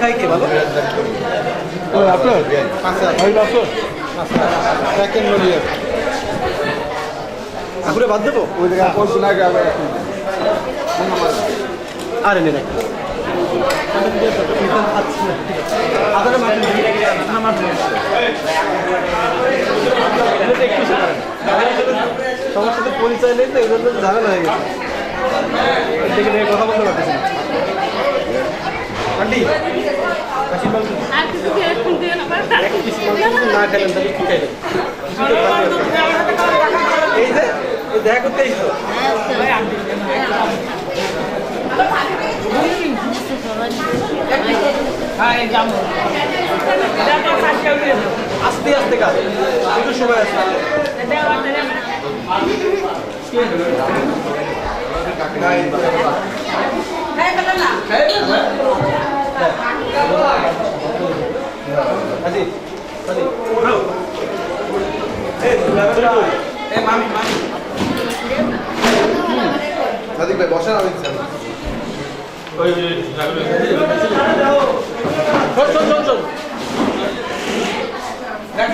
খাই কে ভালো আপনার আপুরে বাদ দেবো? আরে নে সবার সাথে পরিচয় নেই তো, এই জন্য ঝামেলা হয়ে গেছে। দেখে দেখে কথা বলতে পারতেছি না। আন্টি না খেলেন তাহলে কি খাইলেন তো। এই যে দেখা করতে এসছো আস্তে আস্তে কাজ। একটু সময় আছে। আজি সাদিক ভাই বসেন আমি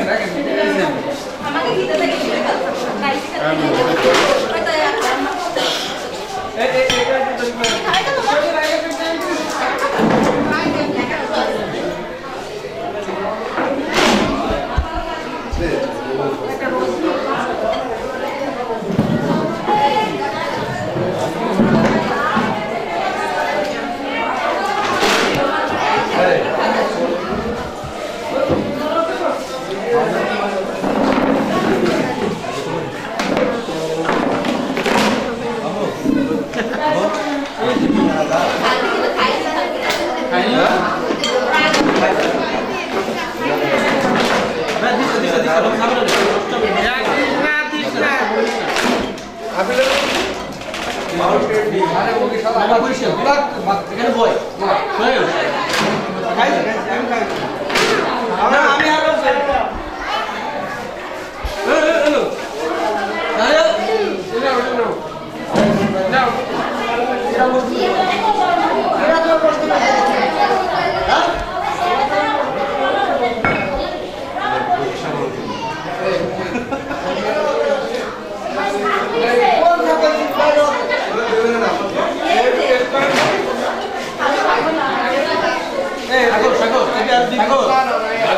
রাখেন শোন Gracias. বাবা বসে এখানে বয় বয়।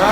ஆ